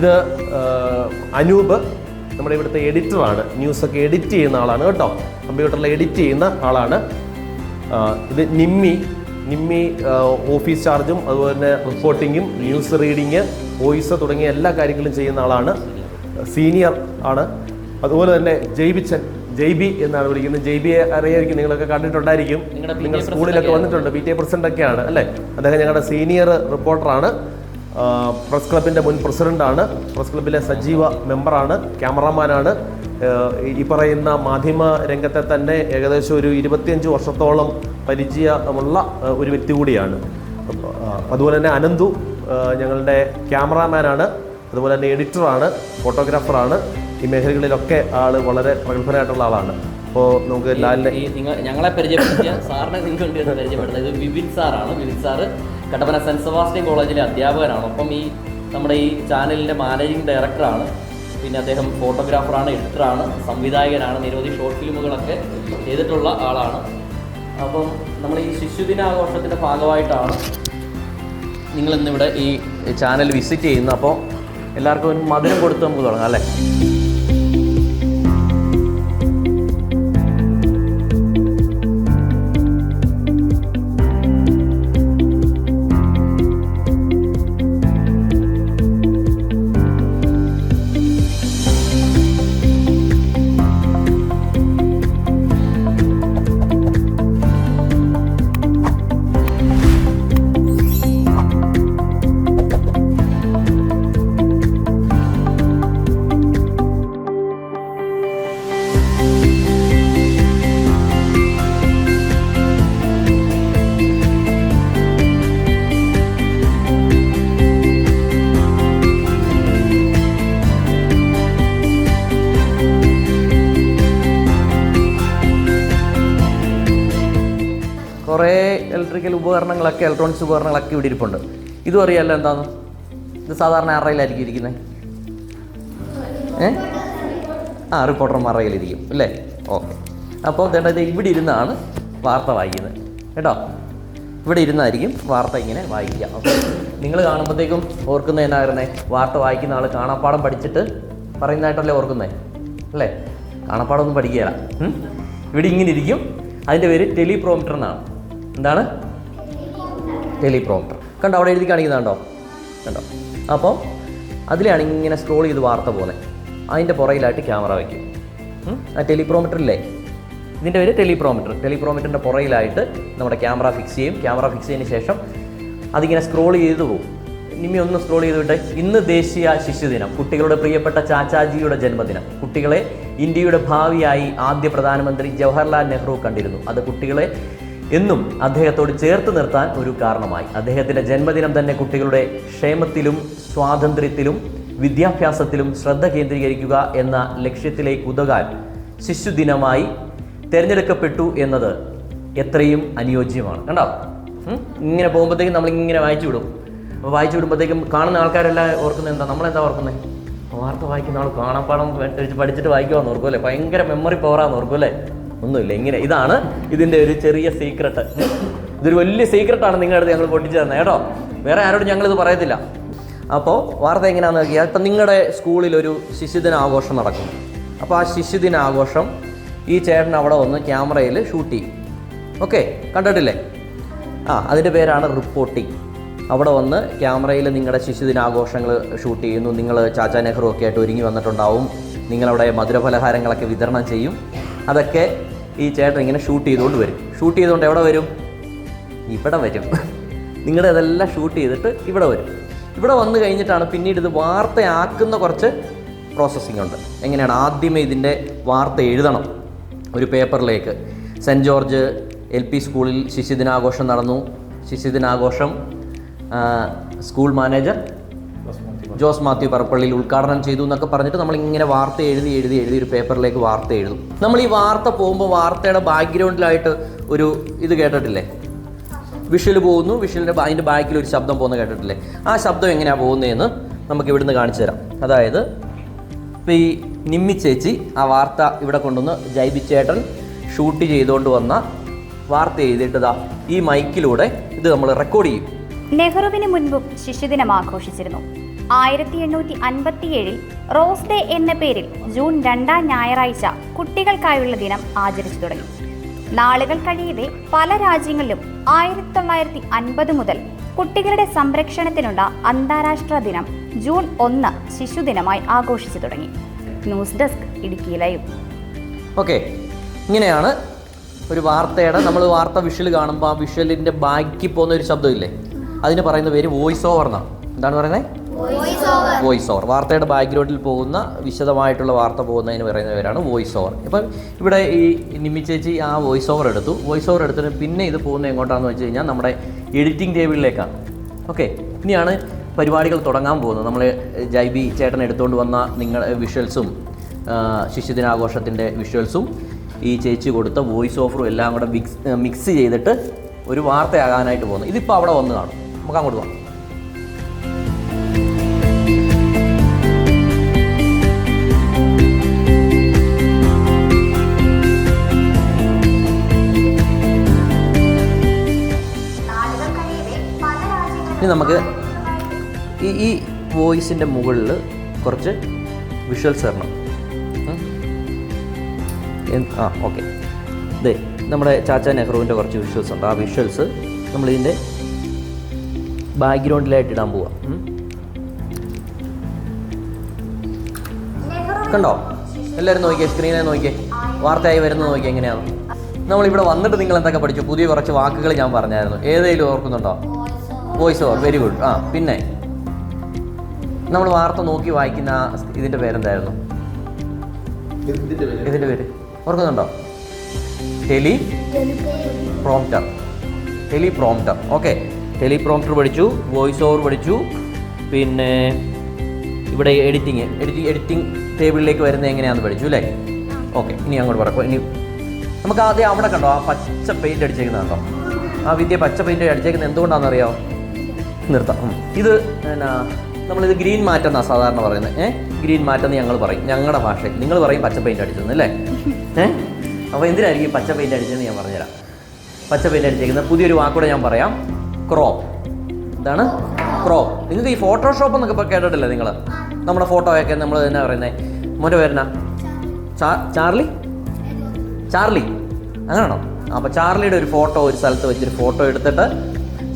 ഇത് അനൂപ് നമ്മുടെ ഇവിടുത്തെ എഡിറ്ററാണ്. ന്യൂസൊക്കെ എഡിറ്റ് ചെയ്യുന്ന ആളാണ് കേട്ടോ. കമ്പ്യൂട്ടറിൽ എഡിറ്റ് ചെയ്യുന്ന ആളാണ്. ഇത് നിമ്മി. നിമ്മി ഓഫീസ് ചാർജും അതുപോലെ തന്നെ റിപ്പോർട്ടിങ്ങും ന്യൂസ് റീഡിങ് വോയിസ് തുടങ്ങിയ എല്ലാ കാര്യങ്ങളും ചെയ്യുന്ന ആളാണ്. സീനിയർ ആണ്. അതുപോലെ തന്നെ ജയ്ബിച്ചൻ ജെയ്ബി എന്നാണ് വിളിക്കുന്നത്. ജെയ്ബിയെ അറിയായിരിക്കും നിങ്ങളൊക്കെ കണ്ടിട്ടുണ്ടായിരിക്കും. നിങ്ങൾ സ്കൂളിലൊക്കെ വന്നിട്ടുണ്ട് പി ടി എ പ്രസിഡന്റ് ഒക്കെയാണ് അല്ലേ? അദ്ദേഹം ഞങ്ങളുടെ സീനിയർ റിപ്പോർട്ടറാണ്. പ്രസ് ക്ലബിന്റെ മുൻ പ്രസിഡന്റാണ് പ്രസ് ക്ലബിലെ സജീവ മെമ്പറാണ് ക്യാമറാമാനാണ്. ഈ പറയുന്ന മാധ്യമ രംഗത്തെ തന്നെ ഏകദേശം ഒരു ഇരുപത്തിയഞ്ച് വർഷത്തോളം പരിചയമുള്ള ഒരു വ്യക്തി കൂടിയാണ്. അതുപോലെ തന്നെ അനന്തു ഞങ്ങളുടെ ക്യാമറാമാനാണ്. അതുപോലെ തന്നെ എഡിറ്ററാണ് ഫോട്ടോഗ്രാഫറാണ്. ഈ മേഖലകളിലൊക്കെ ആൾ വളരെ പ്രഗത്ഭനായിട്ടുള്ള ആളാണ്. അപ്പോൾ നമുക്ക് ലാലിനെ ഞങ്ങളെ പരിചയപ്പെടുത്തിയ സാറിനെ നിങ്ങൾക്ക് പരിചയപ്പെടുന്നത് വിപിൻ സാറാണ്. Vipin sir Kattappana Saint Sebastian കോളേജിലെ അധ്യാപകനാണ്. ഒപ്പം ഈ നമ്മുടെ ഈ ചാനലിന്റെ മാനേജിംഗ് ഡയറക്ടറാണ്. പിന്നെ അദ്ദേഹം ഫോട്ടോഗ്രാഫറാണ് എഡിറ്ററാണ് സംവിധായകനാണ് നിരവധി ഷോർട്ട് ഫിലിമുകളൊക്കെ ചെയ്തിട്ടുള്ള ആളാണ്. അപ്പം നമ്മൾ ഈ ശിശുദിനാഘോഷത്തിന്റെ ഭാഗമായിട്ടാണ് നിങ്ങളിന്നിവിടെ ഈ ചാനൽ വിസിറ്റ് ചെയ്യുന്നത്. അപ്പോൾ എല്ലാവർക്കും ഒരു മധുരം കൊടുത്ത് നമുക്ക് തുടങ്ങാം അല്ലേ? ഉപകരണങ്ങളൊക്കെ ഇലക്ട്രോണിക്സ് ഉപകരണങ്ങളൊക്കെ ഇവിടെ ഇരിപ്പുണ്ട്. ഇതും അറിയാമല്ലോ എന്താന്ന്? ഇത് സാധാരണ അറയിലായിരിക്കും ഇരിക്കുന്നത് ഏ? ആ റിപ്പോർട്ടർമാർ അറയിലിരിക്കും അല്ലേ? ഓക്കെ. അപ്പോൾ ഇത് ഇവിടെ ഇരുന്നാണ് വാർത്ത വായിക്കുന്നത്. കേട്ടോ? ഇവിടെ ഇരുന്നായിരിക്കും വാർത്ത ഇങ്ങനെ വായിക്കുക. അപ്പോൾ നിങ്ങൾ കാണുമ്പോഴത്തേക്കും ഓർക്കുന്നത് എന്നായിരുന്നേ വാർത്ത വായിക്കുന്ന ആൾ കാണാപ്പാടം പഠിച്ചിട്ട് പറയുന്നതായിട്ടല്ലേ ഓർക്കുന്നേ? അല്ലേ? കാണാപ്പാടം ഒന്നും പഠിക്കുകയില്ല. ഇവിടെ ഇങ്ങനെ ഇരിക്കും. അതിന്റെ പേര് ടെലിപ്രോമിറ്റർ എന്നാണ്. എന്താണ്? ടെലിപ്രോമിറ്റർ കണ്ടോ അവിടെ എഴുതി കാണിക്കുന്നുണ്ടോ? കണ്ടോ? അപ്പോൾ അതിലാണ് ഇങ്ങനെ സ്ക്രോൾ ചെയ്ത് വാർത്ത പോകുന്നത് അതിന്റെ പുറകിലായിട്ട് ക്യാമറ വയ്ക്കും? ആ ടെലിപ്രോമീറ്ററില്ലേ ഇതിന്റെ പേര് ടെലിപ്രോമീറ്റർ ടെലിപ്രോമീറ്ററിന്റെ പുറകിലായിട്ട് നമ്മുടെ ക്യാമറ ഫിക്സ് ചെയ്യും. ക്യാമറ ഫിക്സ് ചെയ്തതിന് ശേഷം അതിങ്ങനെ സ്ക്രോൾ ചെയ്ത് പോകും. ഇനി ഒന്ന് സ്ക്രോൾ ചെയ്ത് വിട്ടെ. ഇന്ന് ദേശീയ ശിശുദിനം. കുട്ടികളുടെ പ്രിയപ്പെട്ട ചാച്ചാജിയുടെ ജന്മദിനം. കുട്ടികളെ ഇന്ത്യയുടെ ഭാവിയായി ആദ്യ പ്രധാനമന്ത്രി ജവഹർലാൽ നെഹ്റു കണ്ടിരുന്നു. അത് കുട്ടികളെ എന്നും അദ്ദേഹത്തോട് ചേർത്ത് നിർത്താൻ ഒരു കാരണമായി. അദ്ദേഹത്തിന്റെ ജന്മദിനം തന്നെ കുട്ടികളുടെ ക്ഷേമത്തിലും സ്വാതന്ത്ര്യത്തിലും വിദ്യാഭ്യാസത്തിലും ശ്രദ്ധ കേന്ദ്രീകരിക്കുക എന്ന ലക്ഷ്യത്തിലേക്ക് ഉതകാൻ ശിശുദിനമായി തിരഞ്ഞെടുക്കപ്പെട്ടു എന്നത് എത്രയും അനുയോജ്യമാണ്. കണ്ടോ? ഇങ്ങനെ പോകുമ്പോഴത്തേക്കും നമ്മളിങ്ങനെ വായിച്ചു വിടും. അപ്പോൾ വായിച്ചു വിടുമ്പോഴത്തേക്കും കാണുന്ന ആൾക്കാരെല്ലാം ഓർക്കുന്നത് എന്താ? നമ്മളെന്താ ഓർക്കുന്നത് വാർത്ത വായിക്കുന്ന ആൾ കാണാപ്പാടം പഠിച്ചിട്ട് വായിക്കുവാന്ന് ഓർക്കും അല്ലേ? ഭയങ്കര മെമ്മറി പവറാന്ന് ഓർക്കും അല്ലേ? ഒന്നുമില്ല. ഇങ്ങനെ ഇതാണ് ഇതിന്റെ ഒരു ചെറിയ സീക്രട്ട് ഇതൊരു വലിയ സീക്രട്ടാണ് നിങ്ങളുടെ ഞങ്ങൾ പൊട്ടിച്ചു തന്നെ കേട്ടോ. വേറെ ആരോടും ഞങ്ങളിത് പറയത്തില്ല. അപ്പോൾ വാർത്ത എങ്ങനെയാണെന്ന് നോക്കിയാൽ ഇപ്പം നിങ്ങളുടെ സ്കൂളിൽ ഒരു ശിശുദിന ആഘോഷം നടക്കും. അപ്പോൾ ആ ശിശുദിന ആഘോഷം ഈ ചേട്ടൻ അവിടെ വന്ന് ക്യാമറയിൽ ഷൂട്ട് ചെയ്യും. ഓക്കെ കണ്ടിട്ടില്ലേ? ആ അതിന്റെ പേരാണ് റിപ്പോർട്ടിംഗ് അവിടെ വന്ന് ക്യാമറയിൽ നിങ്ങളുടെ ശിശുദിനാഘോഷങ്ങൾ ഷൂട്ട് ചെയ്യുന്നു. നിങ്ങൾ ചാച്ചാ നെഹ്റു ഒക്കെ ആയിട്ട് ഒരുങ്ങി വന്നിട്ടുണ്ടാവും. നിങ്ങളവിടെ മധുരപലഹാരങ്ങളൊക്കെ വിതരണം ചെയ്യും. അതൊക്കെ ഈ ചേട്ടൻ ഇങ്ങനെ ഷൂട്ട് ചെയ്തുകൊണ്ട് വരും. ഷൂട്ട് ചെയ്തുകൊണ്ട് എവിടെ വരും? ഇവിടെ വരും. നിങ്ങളുടെ ഇതെല്ലാം ഷൂട്ട് ചെയ്തിട്ട് ഇവിടെ വരും. ഇവിടെ വന്നു കഴിഞ്ഞിട്ടാണ് പിന്നീട് ഇത് വാർത്തയാക്കുന്ന കുറച്ച് പ്രോസസ്സിംഗ് ഉണ്ട്. എങ്ങനെയാണ് ആദ്യമേ ഇതിന്റെ വാർത്ത എഴുതണം ഒരു പേപ്പറിലേക്ക്. സെന്റ് ജോർജ് എൽ പി സ്കൂളിൽ ശിശുദിനാഘോഷം നടന്നു. ശിശുദിനാഘോഷം സ്കൂൾ മാനേജർ ജോസ് മാത്യു പറപ്പള്ളിയിൽ ഉദ്ഘാടനം ചെയ്തു എന്നൊക്കെ പറഞ്ഞിട്ട് നമ്മൾ ഇങ്ങനെ വാർത്ത എഴുതി എഴുതി എഴുതി ഒരു പേപ്പറിലേക്ക് വാർത്ത എഴുതും. നമ്മൾ ഈ വാർത്ത പോകുമ്പോൾ വാർത്തയുടെ ബാക്ക്ഗ്രൗണ്ടിലായിട്ട് ഒരു ഇത് കേട്ടിട്ടില്ലേ? വിഷ്വൽ പോകുന്നു വിഷ്വലിന്റെ അതിന്റെ ബാക്കിൽ ഒരു ശബ്ദം പോകുന്ന കേട്ടിട്ടില്ലേ? ആ ശബ്ദം എങ്ങനെയാണ് പോകുന്നതെന്ന് നമുക്ക് ഇവിടുന്ന് കാണിച്ചു തരാം. അതായത് ഇപ്പോൾ ഈ നിമ്മി ചേച്ചി ആ വാർത്ത ഇവിടെ കൊണ്ടുവന്ന് ജൈബി ഷൂട്ട് ചെയ്തുകൊണ്ട് വന്ന വാർത്ത എഴുതിയിട്ടതാ ഈ മൈക്കിലൂടെ ഇത് നമ്മൾ റെക്കോർഡ് ചെയ്യും. നെഹ്റുവിന് മുൻപും ശിശുദിനം ആഘോഷിച്ചിരുന്നു. ആയിരത്തി എണ്ണൂറ്റി അൻപത്തിയേഴിൽ റോസ് ഡേ എന്ന പേരിൽ ജൂൺ രണ്ടാം ഞായറാഴ്ച കുട്ടികൾക്കായുള്ള ദിനം ആചരിച്ചു തുടങ്ങി. നാളുകൾ കഴിയവേ പല രാജ്യങ്ങളിലും ആയിരത്തി തൊള്ളായിരത്തി അൻപത് മുതൽ കുട്ടികളുടെ സംരക്ഷണത്തിനുള്ള അന്താരാഷ്ട്ര ദിനം ജൂൺ ഒന്ന് ശിശുദിനമായി ആഘോഷിച്ചു തുടങ്ങി. News desk Idukki live. Okay ഇങ്ങനെയാണ് ഒരു വാർത്തയുടെ നമ്മൾ വാർത്ത വിഷ്വൽ കാണുമ്പോൾ ആ വിഷ്വലിന്റെ ബാക്കി പോകുന്ന ഒരു ശബ്ദമില്ലേ അതിന് പറയുന്ന പേര് വോയിസ് ഓവർ എന്നാണ്. എന്താണ് പറയുന്നത് വോയിസ് ഓവർ വാർത്തയുടെ ബാക്ക്ഗ്രൗണ്ടിൽ പോകുന്ന വിശദമായിട്ടുള്ള വാർത്ത പോകുന്നതിന് പറയുന്ന പേരാണ് വോയിസ് ഓവർ ഇപ്പം ഇവിടെ ഈ നിമ്മി ചേച്ചി ആ വോയിസ് ഓവർ എടുത്തു. വോയിസ് ഓവർ എടുത്തിട്ട് പിന്നെ ഇത് പോകുന്നത് എങ്ങോട്ടാണെന്ന് വെച്ച് കഴിഞ്ഞാൽ നമ്മുടെ എഡിറ്റിംഗ് ടേബിളിലേക്കാണ് ഓക്കെ ഇനിയാണ് പരിപാടികൾ തുടങ്ങാൻ പോകുന്നത്. നമ്മൾ ജൈബി ചേട്ടൻ എടുത്തുകൊണ്ട് വന്ന നിങ്ങൾ വിഷ്വൽസും ശിശുദിനാഘോഷത്തിന്റെ വിഷ്വൽസും ഈ ചേച്ചി കൊടുത്ത വോയിസ് ഓഫറും എല്ലാം കൂടെ മിക്സ് മിക്സ് ചെയ്തിട്ട് ഒരു വാർത്തയാകാനായിട്ട് പോകുന്നു. ഇതിപ്പോൾ അവിടെ വന്ന് കാണും നമുക്ക് അങ്ങോട്ട് പോകാം. നമുക്ക് ഈ ഈ വോയിസിന്റെ മുകളിൽ കുറച്ച് വിഷ്വൽസ് തരണം ആ ഓക്കെ ഇതേ നമ്മുടെ ചാച്ച നെഹ്റുവിന്റെ കുറച്ച് വിഷ്വൽസ് ഉണ്ട്. ആ വിഷ്വൽസ് നമ്മളിതിന്റെ ബാക്ക്ഗ്രൗണ്ടിലായിട്ട് ഇടാൻ പോവാം. കണ്ടോ? എല്ലാവരും നോക്കിയേ സ്ക്രീനെ നോക്കിയേ വാർത്തയായി വരുന്നത് നോക്കിയേ എങ്ങനെയാണ് നമ്മളിവിടെ വന്നിട്ട് നിങ്ങൾ എന്തൊക്കെ പഠിച്ചു? പുതിയ കുറച്ച് വാക്കുകൾ ഞാൻ പറഞ്ഞായിരുന്നു. ഏതെങ്കിലും ഓർക്കുന്നുണ്ടോ? Voice over. വെരി ഗുഡ് ആ പിന്നെ നമ്മൾ വാർത്ത നോക്കി വായിക്കുന്ന ഇതിന്റെ പേരെന്തായിരുന്നു? ഇതിന്റെ പേര്. ഓർക്കുന്നുണ്ടോ? Teleprompter. Teleprompter. Okay teleprompter പഠിച്ചു വോയിസ് ഓവർ പഠിച്ചു പിന്നെ ഇവിടെ എഡിറ്റിങ് എഡിറ്റിംഗ് എഡിറ്റിംഗ് ടേബിളിലേക്ക് വരുന്നത് എങ്ങനെയാണെന്ന് പഠിച്ചു അല്ലേ? ഓക്കെ ഇനി അങ്ങോട്ട് പറക്കും ഇനി നമുക്ക് ആദ്യം അവിടെ കണ്ടോ ആ പച്ച പെയിന്റ് അടിച്ചേക്കുന്നത് കണ്ടോ? ആ വിദ്യ പച്ച പെയിന്റ് അടിച്ചേക്കുന്നത് എന്തുകൊണ്ടാണെന്ന് അറിയാമോ നിർത്താം. ഇത് എന്നാ നമ്മളിത് ഗ്രീൻ മാറ്റം എന്നാണ് സാധാരണ പറയുന്നത്. ഏഹ് ഗ്രീൻ മാറ്റം എന്ന് ഞങ്ങൾ പറയും. ഞങ്ങളുടെ ഭാഷയിൽ. നിങ്ങൾ പറയും പച്ച പെയിന്റ് അടിച്ചെന്ന് അല്ലേ? ഏഹ് അപ്പോൾ എന്തിനായിരിക്കും പച്ച പെയിന്റ് അടിച്ചതെന്ന് ഞാൻ പറഞ്ഞുതരാം. പച്ച പെയിന്റ് അടിച്ചേക്കുന്നത് പുതിയൊരു വാക്കൂടെ ഞാൻ പറയാം. ക്രോപ്പ് എന്താണ് ക്രോപ്പ് നിങ്ങൾക്ക് ഈ ഫോട്ടോഷോപ്പ് എന്നൊക്കെ ഇപ്പോൾ കേട്ടിട്ടില്ലേ നിങ്ങൾ നമ്മുടെ ഫോട്ടോയൊക്കെ നമ്മൾ എന്നാ പറയുന്നത് മോന്റെ പേരെന്നാ? ചാർലി? ചാർലി. അങ്ങനെയാണോ? അപ്പോൾ ചാർലിയുടെ ഒരു ഫോട്ടോ ഒരു സ്ഥലത്ത് വെച്ചൊരു ഫോട്ടോ എടുത്തിട്ട്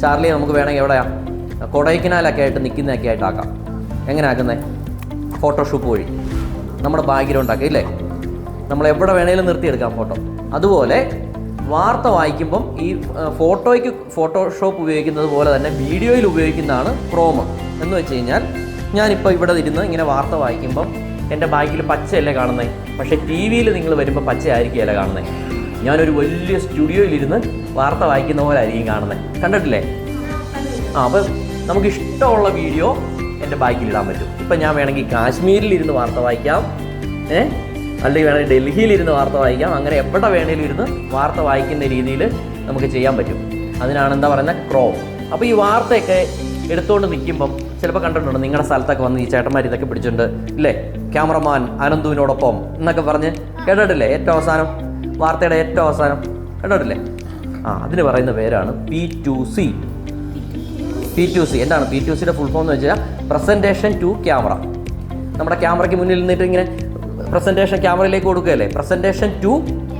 ചാർലിയെ നമുക്ക് വേണമെങ്കിൽ എവിടെയാ? കൊടൈക്കനാലൊക്കെ ആയിട്ട് നിൽക്കുന്നതൊക്കെ ആയിട്ട് ആക്കാം. എങ്ങനെ ആക്കുന്നത് ഫോട്ടോഷൂപ്പ് വഴി. നമ്മുടെ ബാക്ക്ഗ്രൗണ്ട് ആക്കുക ഇല്ലേ നമ്മൾ എവിടെ വേണേലും നിർത്തിയെടുക്കാം ഫോട്ടോ അതുപോലെ വാർത്ത വായിക്കുമ്പം ഈ ഫോട്ടോയ്ക്ക് ഫോട്ടോഷോപ്പ് ഉപയോഗിക്കുന്നത് പോലെ തന്നെ വീഡിയോയിൽ ഉപയോഗിക്കുന്നതാണ് ക്രോമ് എന്ന് വെച്ച് കഴിഞ്ഞാൽ ഞാനിപ്പോൾ ഇവിടെ ഇരുന്ന് ഇങ്ങനെ വാർത്ത വായിക്കുമ്പം എന്റെ ബാക്കിൽ പച്ചയല്ലേ കാണുന്നത് പക്ഷേ ടി വിയിൽ നിങ്ങൾ വരുമ്പോൾ പച്ചയായിരിക്കുകയല്ല കാണുന്നത് ഞാനൊരു വലിയ സ്റ്റുഡിയോയിലിരുന്ന് വാർത്ത വായിക്കുന്ന പോലെ ആയിരിക്കും കാണുന്നത് കണ്ടിട്ടില്ലേ? ആ അപ്പം നമുക്ക് ഇഷ്ടമുള്ള വീഡിയോ എന്റെ ബാക്കിൽ ഇടാൻ പറ്റും. ഇപ്പം ഞാൻ വേണമെങ്കിൽ കാശ്മീരിൽ ഇരുന്ന് വാർത്ത വായിക്കാം. ഏ? അല്ലെങ്കിൽ വേണമെങ്കിൽ ഡൽഹിയിൽ ഇരുന്ന് വാർത്ത വായിക്കാം. അങ്ങനെ എവിടെ വേണേലും ഇരുന്ന് വാർത്ത വായിക്കുന്ന രീതിയിൽ നമുക്ക് ചെയ്യാൻ പറ്റും. അതിനാണ് എന്താ പറയുന്നത്? ക്രോം അപ്പോൾ ഈ വാർത്തയൊക്കെ എടുത്തുകൊണ്ട് നിൽക്കുമ്പം ചിലപ്പോൾ കണ്ടിട്ടുണ്ട്? നിങ്ങളുടെ സ്ഥലത്തൊക്കെ വന്ന് ഈ ചേട്ടന്മാർ ഇതൊക്കെ പിടിച്ചിട്ടുണ്ട്. ഇല്ലേ? ക്യാമറമാൻ അനന്തുവിനോടൊപ്പം എന്നൊക്കെ പറഞ്ഞ് കേട്ടിട്ടില്ലേ? ഏറ്റവും അവസാനം? വാർത്തയുടെ ഏറ്റവും അവസാനം. കേട്ടിട്ടില്ലേ ആ അതിന് പറയുന്ന പേരാണ് P to C P to C എന്താണ് പി ടു സിയുടെ ഫുൾ ഫോം എന്ന് വെച്ചാൽ പ്രസന്റേഷൻ ടു ക്യാമറ നമ്മുടെ ക്യാമറയ്ക്ക് മുന്നിൽ നിന്നിട്ട് ഇങ്ങനെ പ്രസന്റേഷൻ ക്യാമറയിലേക്ക് കൊടുക്കുകയല്ലേ? പ്രസന്റേഷൻ ടു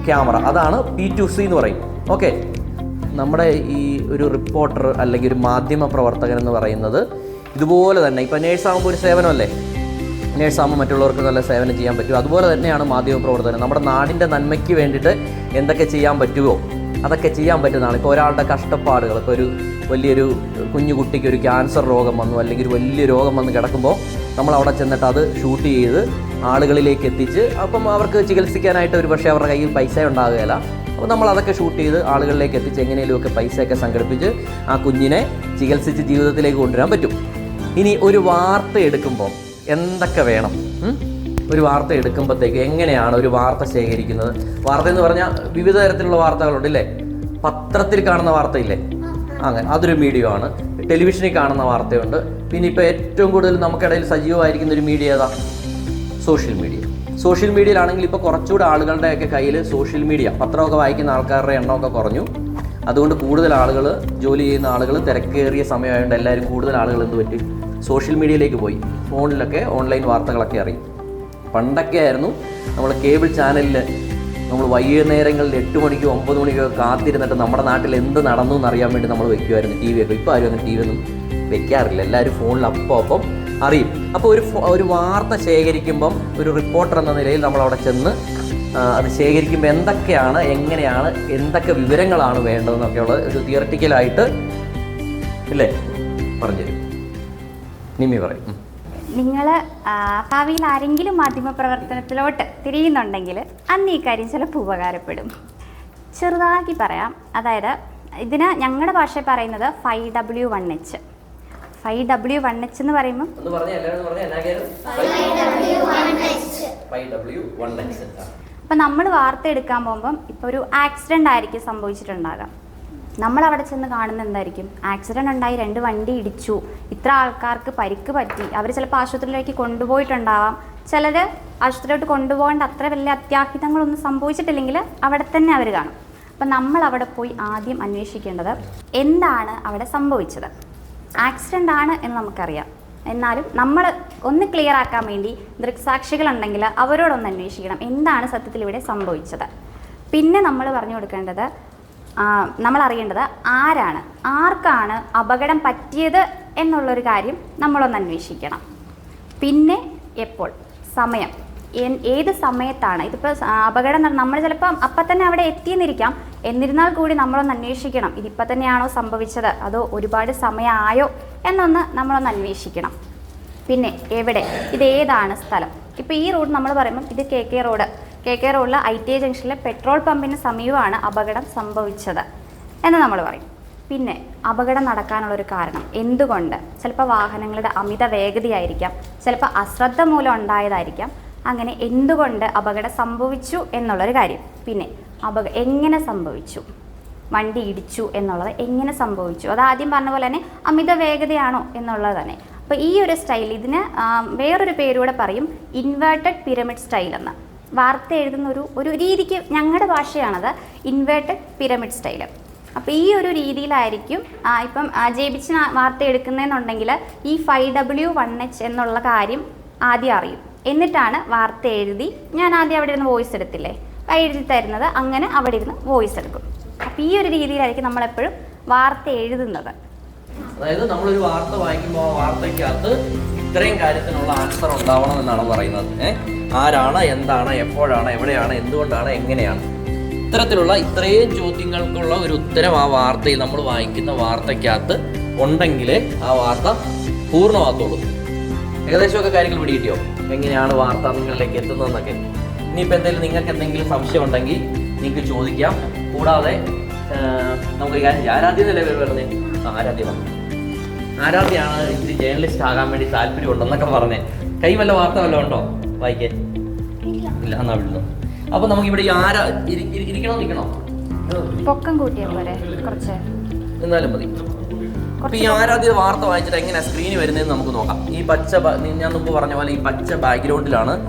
ക്യാമറ അതാണ് പി ടു സി എന്ന് പറയും. ഓക്കെ നമ്മുടെ ഈ ഒരു റിപ്പോർട്ടർ അല്ലെങ്കിൽ ഒരു മാധ്യമ പ്രവർത്തകൻ എന്ന് പറയുന്നത് ഇതുപോലെ തന്നെ ഇപ്പോൾ നേഴ്സാകുമ്പോൾ ഒരു സേവനമല്ലേ? നേഴ്സാകുമ്പോൾ മറ്റുള്ളവർക്ക് നല്ല സേവനം ചെയ്യാൻ പറ്റും. അതുപോലെ തന്നെയാണ് മാധ്യമ പ്രവർത്തനം. നമ്മുടെ നാടിന്റെ നന്മയ്ക്ക് വേണ്ടിയിട്ട് എന്തൊക്കെ ചെയ്യാൻ പറ്റുമോ അതൊക്കെ ചെയ്യാൻ പറ്റുന്നതാണ്. ഇപ്പോൾ ഒരാളുടെ കഷ്ടപ്പാടുകൾ ഇപ്പോൾ ഒരു വലിയൊരു കുഞ്ഞു കുട്ടിക്ക് ഒരു ക്യാൻസർ രോഗം വന്നു അല്ലെങ്കിൽ ഒരു വലിയ രോഗം വന്ന് കിടക്കുമ്പോൾ നമ്മൾ അവിടെ ചെന്നിട്ട് അത് ഷൂട്ട് ചെയ്ത് ആളുകളിലേക്ക് എത്തിച്ച് അപ്പം അവർക്ക് ചികിത്സിക്കാനായിട്ട് ഒരു പക്ഷേ അവരുടെ കയ്യിൽ പൈസ ഉണ്ടാകുകയില്ല. അപ്പോൾ നമ്മൾ അതൊക്കെ ഷൂട്ട് ചെയ്ത് ആളുകളിലേക്ക് എത്തിച്ച് എങ്ങനെയെങ്കിലുമൊക്കെ പൈസയൊക്കെ സംഘടിപ്പിച്ച് ആ കുഞ്ഞിനെ ചികിത്സിച്ച് ജീവിതത്തിലേക്ക് കൊണ്ടുവരാൻ പറ്റും. ഇനി ഒരു വാർത്ത എടുക്കുമ്പോൾ എന്തൊക്കെ വേണം? ഒരു വാർത്ത എടുക്കുമ്പോഴത്തേക്ക് എങ്ങനെയാണ് ഒരു വാർത്ത ശേഖരിക്കുന്നത്? വാർത്ത എന്ന് പറഞ്ഞാൽ വിവിധ തരത്തിലുള്ള വാർത്തകളുണ്ട് ഇല്ലേ? പത്രത്തിൽ കാണുന്ന വാർത്തയില്ലേ? അങ്ങനെ അതൊരു മീഡിയ ആണ്. ടെലിവിഷനിൽ കാണുന്ന വാർത്തയുണ്ട്. പിന്നെ ഇപ്പോൾ ഏറ്റവും കൂടുതൽ നമുക്കിടയിൽ സജീവമായിരിക്കുന്ന ഒരു മീഡിയ ഏതാ? Social media. സോഷ്യൽ മീഡിയയിലാണെങ്കിൽ ഇപ്പോൾ കുറച്ചുകൂടെ ആളുകളുടെയൊക്കെ കയ്യിൽ സോഷ്യൽ മീഡിയ പത്രമൊക്കെ വായിക്കുന്ന ആൾക്കാരുടെ എണ്ണമൊക്കെ കുറഞ്ഞു. അതുകൊണ്ട് കൂടുതൽ ആളുകൾ ജോലി ചെയ്യുന്ന ആളുകൾ തിരക്കേറിയ സമയമായതുകൊണ്ട് എല്ലാവരും കൂടുതൽ ആളുകൾ എന്ത് പറ്റി? സോഷ്യൽ മീഡിയയിലേക്ക് പോയി. ഫോണിലൊക്കെ ഓൺലൈൻ വാർത്തകളൊക്കെ അറിയും. പണ്ടൊക്കെ ആയിരുന്നു നമ്മൾ കേബിൾ ചാനലിൽ നമ്മൾ വൈകുന്നേരങ്ങളിൽ എട്ട് മണിക്കോ ഒമ്പത് മണിക്കോ കാത്തിരുന്നിട്ട് നമ്മുടെ നാട്ടിൽ എന്ത് നടന്നു എന്നറിയാൻ വേണ്ടി നമ്മൾ വെക്കുമായിരുന്നു ടി വി ഒക്കെ. ഇപ്പോൾ ആരും അങ്ങനെ ടി വി ഒന്നും വെക്കാറില്ല. എല്ലാവരും ഫോണിൽ അപ്പോൾ അപ്പം അറിയും. അപ്പോൾ ഒരു ഒരു വാർത്ത ശേഖരിക്കുമ്പം ഒരു റിപ്പോർട്ടർ എന്ന നിലയിൽ നമ്മൾ അവിടെ ചെന്ന് അത് ശേഖരിക്കുമ്പോൾ എന്തൊക്കെയാണ് എങ്ങനെയാണ് എന്തൊക്കെ വിവരങ്ങളാണ് വേണ്ടതെന്നൊക്കെയുള്ള ഒരു തിയറട്ടിക്കലായിട്ട് ഇല്ലേ? പറഞ്ഞുതരും. നിമി പറയും. നിങ്ങൾ ഭാവിയിൽ ആരെങ്കിലും മാധ്യമപ്രവർത്തനത്തിലോട്ട് തിരിയുന്നുണ്ടെങ്കിൽ അന്ന് ഈ കാര്യം ചിലപ്പോൾ ഉപകാരപ്പെടും. ചെറുതാക്കി പറയാം. അതായത് ഇതിന് ഞങ്ങളുടെ ഭാഷയിൽ പറയുന്നത് five W one H. Five W one H എന്ന് പറയുമ്പോൾ അപ്പം പറഞ്ഞേ എല്ലാവരും ഒന്ന് പറഞ്ഞേ 5W1H. ആ. ഇപ്പം നമ്മൾ വാർത്ത എടുക്കാൻ പോകുമ്പം ഇപ്പോൾ ഒരു ആക്സിഡന്റ് ആയിരിക്കും സംഭവിച്ചിട്ടുണ്ടാകാം. നമ്മൾ അവിടെ ചെന്ന് കാണുന്ന എന്തായിരിക്കും? ആക്സിഡന്റ് ഉണ്ടായി രണ്ട് വണ്ടി ഇടിച്ചു. ഇത്ര ആൾക്കാർക്ക് പരിക്ക് പറ്റി. അവർ ചിലപ്പോൾ ആശുപത്രിയിലേക്ക് കൊണ്ടുപോയിട്ടുണ്ടാവാം. ചിലർ ആശുപത്രിയിലോട്ട് കൊണ്ടുപോകേണ്ട അത്ര വലിയ അത്യാഹിതങ്ങളൊന്നും സംഭവിച്ചിട്ടില്ലെങ്കിൽ അവിടെ തന്നെ അവർ കാണും. അപ്പം നമ്മൾ അവിടെ പോയി ആദ്യം അന്വേഷിക്കേണ്ടത് എന്താണ് അവിടെ സംഭവിച്ചത്? ആക്സിഡന്റ് ആണ് എന്ന് നമുക്കറിയാം. എന്നാലും നമ്മൾ ഒന്ന് ക്ലിയർ ആക്കാൻ വേണ്ടി ദൃക്സാക്ഷികളുണ്ടെങ്കിൽ അവരോടൊന്ന് അന്വേഷിക്കണം. എന്താണ് സത്യത്തിൽ ഇവിടെ സംഭവിച്ചത്? പിന്നെ നമ്മൾ പറഞ്ഞു കൊടുക്കേണ്ടത് നമ്മൾ അറിയേണ്ടത് ആരാണ്? ആർക്കാണ് അപകടം പറ്റിയത് എന്നുള്ളൊരു കാര്യം നമ്മളൊന്ന് അന്വേഷിക്കണം. പിന്നെ എപ്പോൾ? സമയം. ഏത് സമയത്താണ്? ഇതിപ്പോൾ അപകടം നമ്മൾ ചിലപ്പം അപ്പം തന്നെ അവിടെ എത്തിയെന്നിരിക്കാം എന്നിരുന്നാൽ കൂടി നമ്മളൊന്ന് അന്വേഷിക്കണം. ഇതിപ്പോൾ തന്നെയാണോ സംഭവിച്ചത്? അതോ ഒരുപാട് സമയമായോ എന്നൊന്ന് നമ്മളൊന്ന് അന്വേഷിക്കണം. പിന്നെ എവിടെ? ഇത് ഏതാണ് സ്ഥലം? ഇപ്പോൾ ഈ റോഡ് നമ്മൾ പറയുമ്പം ഇത് K K road. K K റോഡിലെ ഐ ടി ഐ ജംഗ്ഷനിലെ പെട്രോൾ പമ്പിന് സമീപമാണ് അപകടം സംഭവിച്ചത് എന്ന് നമ്മൾ പറയും. പിന്നെ അപകടം നടക്കാനുള്ളൊരു കാരണം എന്തുകൊണ്ട്? ചിലപ്പോൾ വാഹനങ്ങളുടെ അമിത വേഗതയായിരിക്കാം ചിലപ്പോൾ അശ്രദ്ധ മൂലം ഉണ്ടായതായിരിക്കാം. അങ്ങനെ എന്തുകൊണ്ട് അപകടം സംഭവിച്ചു എന്നുള്ളൊരു കാര്യം. പിന്നെ അപക എങ്ങനെ സംഭവിച്ചു? വണ്ടി ഇടിച്ചു എന്നുള്ളത് എങ്ങനെ സംഭവിച്ചു? അത് ആദ്യം പറഞ്ഞ പോലെ തന്നെ അമിത വേഗതയാണോ എന്നുള്ളത് തന്നെ. അപ്പോൾ ഈ ഒരു സ്റ്റൈൽ ഇതിന് വേറൊരു പേരൂടെ പറയും ഇൻവേർട്ടഡ് പിരമിഡ് സ്റ്റൈൽ എന്ന്. വാർത്ത എഴുതുന്ന ഒരു ഒരു രീതിക്ക് ഞങ്ങളുടെ ഭാഷയാണത് ഇൻവേർട്ടഡ് പിരമിഡ് സ്റ്റൈൽ അപ്പോൾ ഈ ഒരു രീതിയിലായിരിക്കും ഇപ്പം ജേബിച്ച് വാർത്ത എടുക്കുന്നതെന്നുണ്ടെങ്കിൽ ഈ ഫൈവ് ഡബ്ല്യു വൺ എച്ച് എന്നുള്ള കാര്യം ആദ്യം അറിയും. എന്നിട്ടാണ് വാർത്ത എഴുതി ഞാൻ ആദ്യം അവിടെ ഇരുന്ന് വോയിസ് എടുത്തില്ലേ? എഴുതി തരുന്നത്. അങ്ങനെ അവിടെ ഇരുന്ന് വോയിസ് എടുക്കും. അപ്പോൾ ഈ ഒരു രീതിയിലായിരിക്കും നമ്മളെപ്പോഴും വാർത്ത എഴുതുന്നത്. അതായത് നമ്മളൊരു വാർത്ത വായിക്കുമ്പോൾ ആ വാർത്തയ്ക്കകത്ത് ഇത്രയും കാര്യത്തിനുള്ള ആൻസർ ഉണ്ടാവണം എന്നാണ് പറയുന്നത്. ഏഹ് ആരാണ് എന്താണ് എപ്പോഴാണ് എവിടെയാണ് എന്തുകൊണ്ടാണ് എങ്ങനെയാണ്? ഇത്തരത്തിലുള്ള ഇത്രയും ചോദ്യങ്ങൾക്കുള്ള ഒരു ഉത്തരം ആ വാർത്തയിൽ നമ്മൾ വായിക്കുന്ന വാർത്തയ്ക്കകത്ത് ഉണ്ടെങ്കിൽ ആ വാർത്ത പൂർണമാകത്തുള്ളൂ. ഏകദേശമൊക്കെ കാര്യങ്ങൾ പിടികിട്ടിയോ? എങ്ങനെയാണ് വാർത്ത നിങ്ങളിലേക്ക് എത്തുന്നതെന്നൊക്കെ. ഇനിയിപ്പോൾ എന്തെങ്കിലും നിങ്ങൾക്ക് എന്തെങ്കിലും സംശയം ഉണ്ടെങ്കിൽ നിങ്ങൾക്ക് ചോദിക്കാം. കൂടാതെ നമുക്ക് കാര്യം ചെയ്യാം. ആരാധ്യ നിലവിൽ ആ ആരാധ്യ വന്നു ആരാധ്യയാണ് ജേർണലിസ്റ്റ് ആകാൻ വേണ്ടി താല്പര്യം ഉണ്ടെന്നൊക്കെ പറഞ്ഞേ. കൈ വല്ല വാർത്ത വല്ലതും ഉണ്ടോ? വായിക്കേ. ഇല്ല. എന്നാ വിടുന്നു അപ്പൊ നമുക്ക് ഇവിടെ ആരാ ഇരി- ഇരി- ഇരിക്കണോ നിൽക്കണോ? പൊക്കം കൂട്ടിയ പോലെ കുറച്ച്. എന്നാലും മതി. അപ്പൊ ഈ ആരാധ്യ വാർത്ത വായിച്ചിട്ട് എങ്ങനെ സ്ക്രീനിൽ വരുന്നതെന്ന് നമുക്ക് നോക്കാം. ഈ പച്ച ഞാൻ മുമ്പ് പറഞ്ഞ പോലെ ഈ പച്ച ബാക്ക്ഗ്രൗണ്ടിലാണ്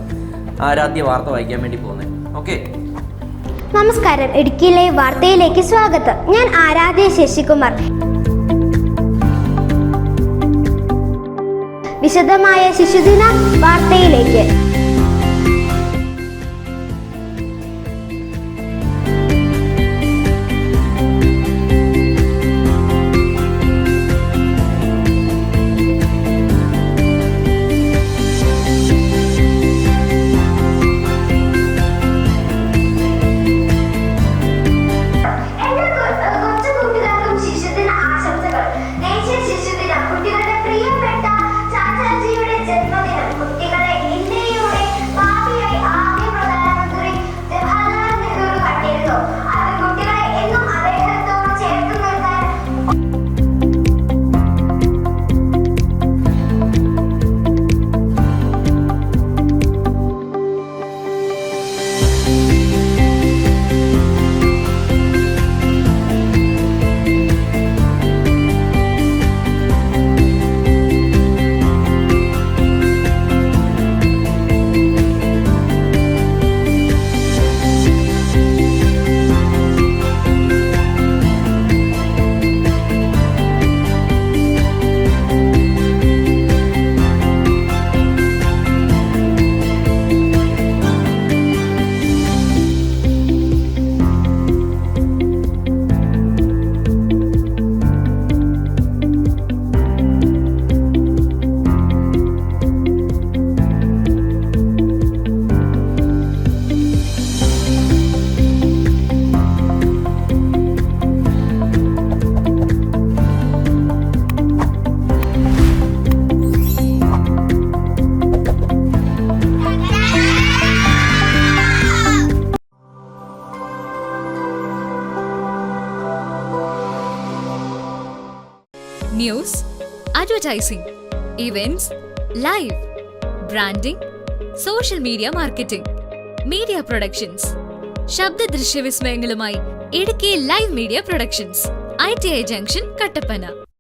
ആരാധ്യ വാർത്ത വായിക്കാൻ വേണ്ടി പോകുന്നത്. ഓക്കെ നമസ്കാരം. ഇടുക്കിയിലെ വാർത്തയിലേക്ക് സ്വാഗതം. ഞാൻ ആരാധ്യ ശശികുമാർ. വിശദമായ ശിശുദിന വാർത്തയിലേക്ക്. Advertising events live branding social media marketing media productions ശബ്ദ ദൃശ്യ വിസ്മയങ്ങളുമായി Idukki live media productions I T I junction Kattappana.